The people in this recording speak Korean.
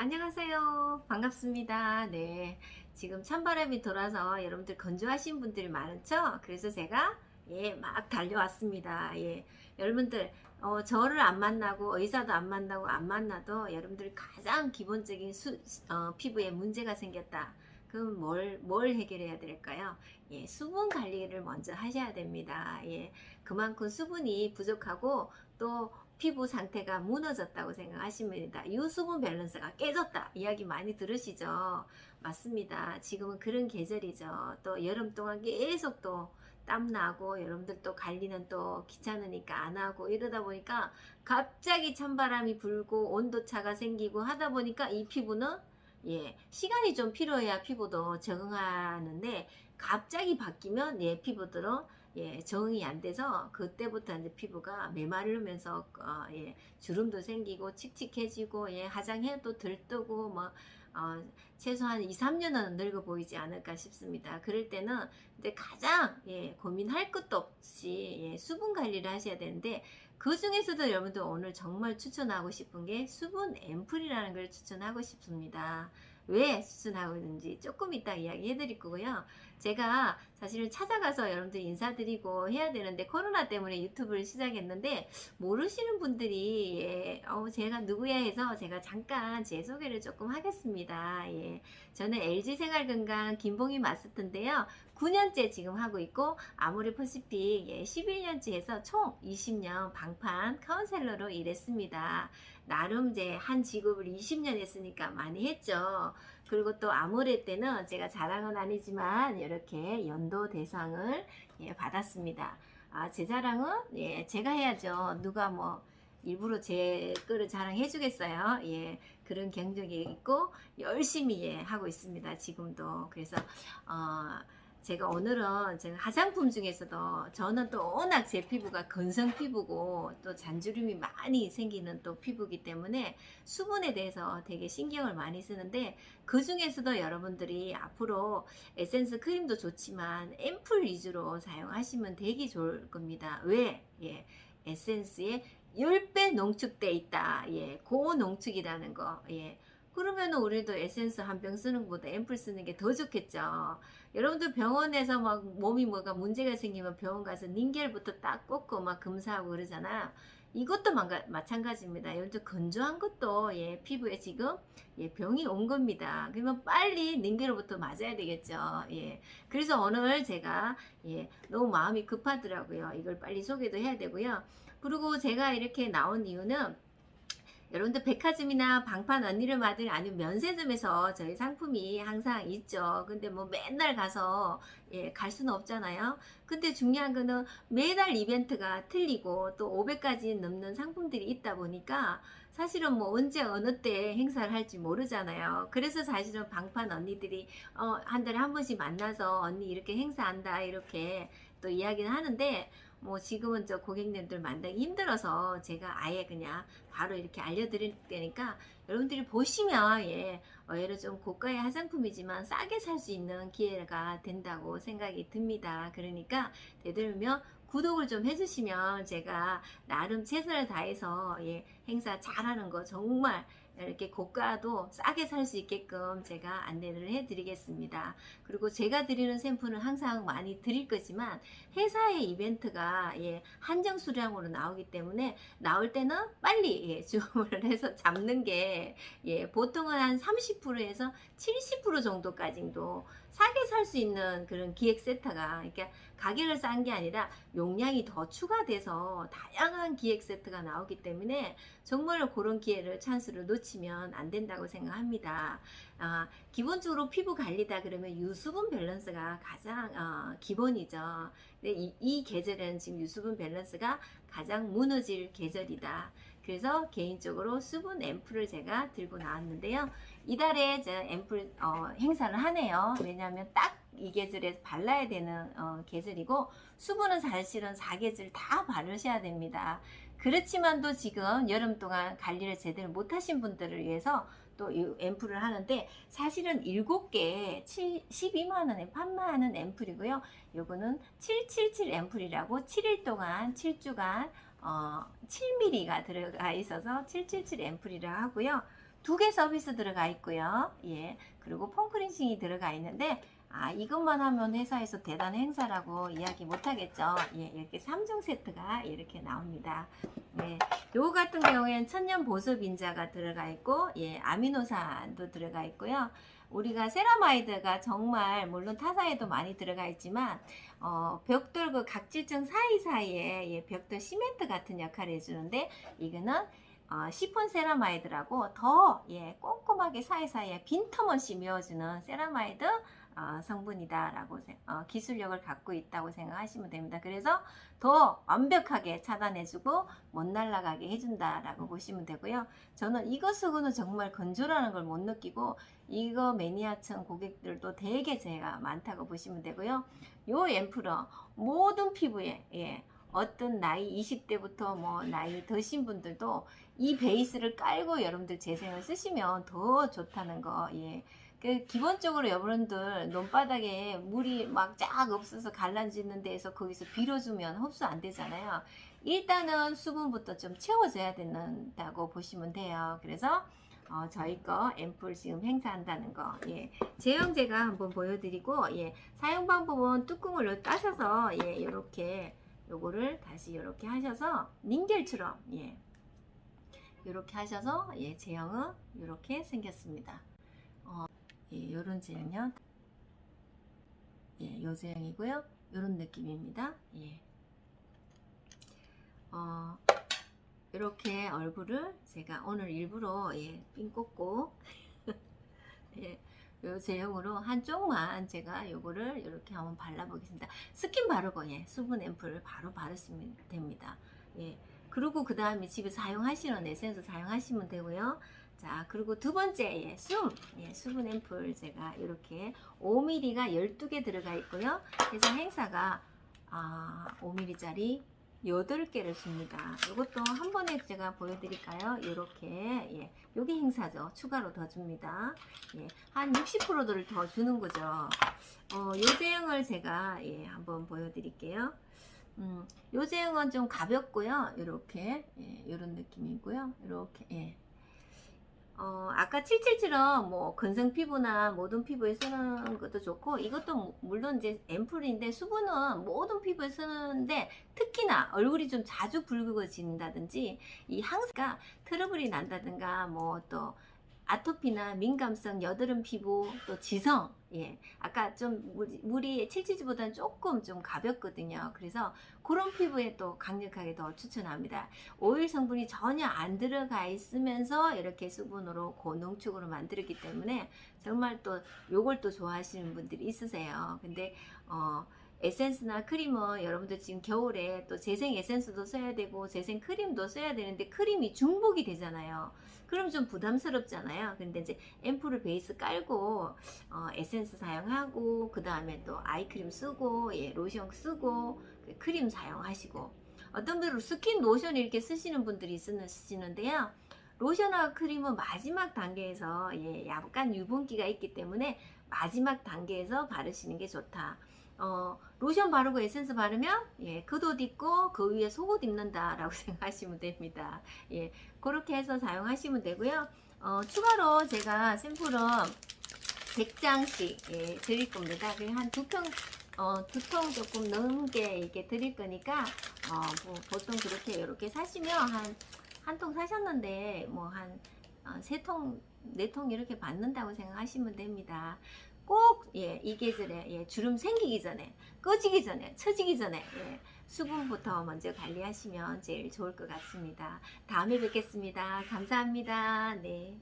안녕하세요. 반갑습니다. 네. 지금 찬바람이 돌아서 여러분들 건조하신 분들이 많죠? 그래서 제가 예, 막 달려왔습니다. 예. 여러분들, 어, 저를 안 만나고 의사도 안 만나고 안 만나도 여러분들 가장 기본적인 수, 어, 피부에 문제가 생겼다. 그럼 뭘, 뭘 해결해야 될까요? 예, 수분 관리를 먼저 하셔야 됩니다. 예, 그만큼 수분이 부족하고 또 피부 상태가 무너졌다고 생각하십니다. 유수분 밸런스가 깨졌다. 이야기 많이 들으시죠? 맞습니다. 지금은 그런 계절이죠. 또 여름 동안 계속 또 땀나고 여러분들 또 관리는 또 귀찮으니까 안 하고 이러다 보니까 갑자기 찬바람이 불고 온도차가 생기고 하다 보니까 이 피부는 예, 시간이 좀 필요해야 피부도 적응하는데 갑자기 바뀌면 예, 피부들은 예, 적응이 안 돼서 그때부터 이제 피부가 메마르면서 어, 예, 주름도 생기고 칙칙해지고 예, 화장해도 들뜨고 뭐 어, 최소한 2, 3년은 늙어 보이지 않을까 싶습니다. 그럴 때는 이제 가장 예, 고민할 것도 없이 예, 수분 관리를 하셔야 되는데 그 중에서도 여러분들 오늘 정말 추천하고 싶은 게 수분 앰플이라는 걸 추천하고 싶습니다. 왜 추천하고 있는지 조금 이따 이야기 해 드릴 거고요. 제가 사실은 찾아가서 여러분들 인사드리고 해야 되는데 코로나 때문에 유튜브를 시작했는데 모르시는 분들이 예, 어, 제가 누구야 해서 제가 잠깐 제 소개를 조금 하겠습니다. 예, 저는 LG 생활건강 김봉희 마스터인데요. 9년째 지금 하고 있고 아모레 퍼시픽 예, 11년째 해서 총 20년 방판 카운셀러로 일했습니다. 나름 이제 한 직업을 20년 했으니까 많이 했죠. 그리고 또 아모레 때는 제가 자랑은 아니지만 이렇게 연도 대상을 예, 받았습니다. 아, 제 자랑은 예, 제가 해야죠. 누가 뭐 일부러 제 거를 자랑해 주겠어요. 예. 그런 경력이 있고 열심히 예, 하고 있습니다. 지금도. 그래서 어 제가 오늘은 제가 화장품 중에서도 저는 또 워낙 제 피부가 건성 피부고 또 잔주름이 많이 생기는 또 피부이기 때문에 수분에 대해서 되게 신경을 많이 쓰는데 그 중에서도 여러분들이 앞으로 에센스 크림도 좋지만 앰플 위주로 사용하시면 되게 좋을 겁니다. 왜? 예. 에센스에 10배 농축돼 있다. 예. 고농축이라는 거. 예. 그러면 우리도 에센스 한 병 쓰는 것보다 앰플 쓰는 게 더 좋겠죠. 여러분들 병원에서 막 몸이 뭐가 문제가 생기면 병원 가서 닌겔부터 딱 꽂고 막 검사하고 그러잖아요. 이것도 망가, 마찬가지입니다. 여러분들 건조한 것도 예, 피부에 지금 예, 병이 온 겁니다. 그러면 빨리 닌겔부터 맞아야 되겠죠. 예. 그래서 오늘 제가 예, 너무 마음이 급하더라고요. 이걸 빨리 소개도 해야 되고요. 그리고 제가 이렇게 나온 이유는 여러분들 백화점이나 방판 언니를 받을 아니면 면세점에서 저희 상품이 항상 있죠. 근데 뭐 맨날 가서 예, 갈 수는 없잖아요. 근데 중요한 거는 매달 이벤트가 틀리고 또 500까지 넘는 상품들이 있다 보니까 사실은 뭐 언제 어느 때 행사를 할지 모르잖아요. 그래서 사실은 방판 언니들이 어, 한 달에 한 번씩 만나서 언니 이렇게 행사한다 이렇게 또 이야기는 하는데 뭐 지금은 저 고객님들 만나기 힘들어서 제가 아예 그냥 바로 이렇게 알려드릴 테니까 여러분들이 보시면 예, 어, 얘를 좀 고가의 화장품이지만 싸게 살 수 있는 기회가 된다고 생각이 듭니다. 그러니까 되도록이면 구독을 좀 해주시면 제가 나름 최선을 다해서 예, 행사 잘하는 거 정말 이렇게 고가도 싸게 살 수 있게끔 제가 안내를 해드리겠습니다. 그리고 제가 드리는 샘플은 항상 많이 드릴 거지만 회사의 이벤트가 예, 한정 수량으로 나오기 때문에 나올 때는 빨리 예, 주문을 해서 잡는 게 예, 보통은 한 30%에서 70% 정도까지도 싸게 살 수 있는 그런 기획 세트가 그러니까 가격을 싼 게 아니라 용량이 더 추가돼서 다양한 기획 세트가 나오기 때문에 정말 그런 기회를 찬스를 놓치 면 안 된다고 생각합니다. 아, 기본적으로 피부 관리다 그러면 유수분 밸런스가 가장 어, 기본이죠. 근데 이, 이 계절에는 지금 유수분 밸런스가 가장 무너질 계절이다. 그래서 개인적으로 수분 앰플을 제가 들고 나왔는데요. 이달에 저 앰플 어, 행사를 하네요. 왜냐하면 딱 이 계절에 발라야 되는 어, 계절이고 수분은 사실은 사계절 다 바르셔야 됩니다. 그렇지만도 지금 여름 동안 관리를 제대로 못하신 분들을 위해서 또 이 앰플을 하는데 사실은 7개 12만 원에 판매하는 앰플이고요. 요거는 777 앰플이라고 7일 동안 7주간 어, 7mm가 들어가 있어서 777 앰플이라 하고요. 두 개 서비스 들어가 있고요. 예. 그리고 폼크린싱이 들어가 있는데 아, 이것만 하면 회사에서 대단한 행사라고 이야기 못 하겠죠. 예, 이렇게 3종 세트가 이렇게 나옵니다. 예, 요 같은 경우에는 천연 보습 인자가 들어가 있고, 예, 아미노산도 들어가 있고요. 우리가 세라마이드가 정말 물론 타사에도 많이 들어가 있지만 어, 벽돌 그 각질층 사이사이에 예, 벽돌 시멘트 같은 역할을 해주는데 이거는 어, 시폰 세라마이드라고 더 예, 꼼꼼하게 사이사이에 빈틈없이 메워주는 세라마이드 어, 성분이다라고 세- 어, 기술력을 갖고 있다고 생각하시면 됩니다. 그래서 더 완벽하게 차단해주고 못 날아가게 해준다라고 보시면 되고요. 저는 쓰고는 정말 건조라는 걸 못 느끼고 이거 매니아층 고객들도 되게 제가 많다고 보시면 되고요. 요 앰플은 모든 피부에 예, 어떤 나이 20대부터 뭐 나이 드신 분들도 이 베이스를 깔고 여러분들 재생을 쓰시면 더 좋다는 거 예. 그 기본적으로 여러분들 논바닥에 물이 막 쫙 없어서 갈라지는 데에서 거기서 빌어주면 흡수 안 되잖아요. 일단은 수분부터 좀 채워줘야 된다고 보시면 돼요. 그래서 어, 저희 거 앰플 지금 행사한다는 거. 예. 제형 제가 한번 보여드리고, 예. 사용 방법은 뚜껑을 따셔서, 예, 요렇게, 요거를 다시 요렇게 하셔서, 닌겔처럼, 예. 요렇게 하셔서, 예, 제형은 요렇게 생겼습니다. 어, 예, 요런 제형요. 예, 요 제형이고요. 요런 느낌입니다. 예. 어, 이렇게 얼굴을 제가 오늘 일부러 예, 삥 꽂고 예, 요 제형으로 한쪽만 제가 요거를 이렇게 한번 발라보겠습니다. 스킨 바르고 예, 수분 앰플을 바로 바르시면 됩니다. 예, 그리고 그 다음에 집에 사용하시는 에센스 사용하시면 되고요. 자, 그리고 두 번째, 예, 숨, 예, 수분 앰플 제가 이렇게 5mm가 12개 들어가 있고요. 그래서 행사가 아, 5mm짜리 8개를 줍니다. 이것도 한 번에 제가 보여드릴까요? 이렇게, 예, 요게 행사죠. 추가로 더 줍니다. 예, 한 60%를 더 주는 거죠. 어, 요 제형을 제가, 예, 한번 보여드릴게요. 음, 요 제형은 좀 가볍고요. 이렇게, 예, 요런 느낌이고요. 이렇게, 예. 어, 아까 777은 뭐 근성 피부나 모든 피부에 쓰는 것도 좋고 이것도 무- 물론 이제 앰플인데 수분은 모든 피부에 쓰는데 특히나 얼굴이 좀 자주 붉어진다든지 이 항스가 트러블이 난다든가 뭐또 아토피나 민감성 여드름 피부 또 지성. 예. 아까 좀 물이, 777보다는 조금 좀 가볍거든요. 그래서 그런 피부에 또 강력하게 더 추천합니다. 오일 성분이 전혀 안 들어가 있으면서 이렇게 수분으로 고농축으로 만들었기 때문에 정말 또 요걸 또 좋아하시는 분들이 있으세요. 근데 어 에센스나 크림은 여러분들 지금 겨울에 또 재생 에센스도 써야 되고 재생 크림도 써야 되는데 크림이 중복이 되잖아요. 그럼 좀 부담스럽잖아요. 근데 이제 앰플을 베이스 깔고 어, 에센스 사용하고 그 다음에 또 아이크림 쓰고 예, 로션 쓰고 그 크림 사용하시고 어떤 분들은 스킨 로션 이렇게 쓰시는 분들이 있으는- 쓰시는데요. 로션하고 크림은 마지막 단계에서 예, 약간 유분기가 있기 때문에 마지막 단계에서 바르시는 게 좋다. 어, 로션 바르고 에센스 바르면 예, 겉옷 입고 그 위에 속옷 입는다라고 생각하시면 됩니다. 예, 그렇게 해서 사용하시면 되고요. 어, 추가로 제가 샘플은 100장씩 예, 드릴 겁니다. 한두 평, 어, 두통 조금 넘게 이렇게 드릴 거니까 어, 뭐 보통 그렇게 이렇게 사시면 한 한 통 사셨는데 뭐한 세 통, 네 통 이렇게 받는다고 생각하시면 됩니다. 꼭 예, 이 계절에 예, 주름 생기기 전에, 꺼지기 전에, 처지기 전에 예, 수분부터 먼저 관리하시면 제일 좋을 것 같습니다. 다음에 뵙겠습니다. 감사합니다. 네.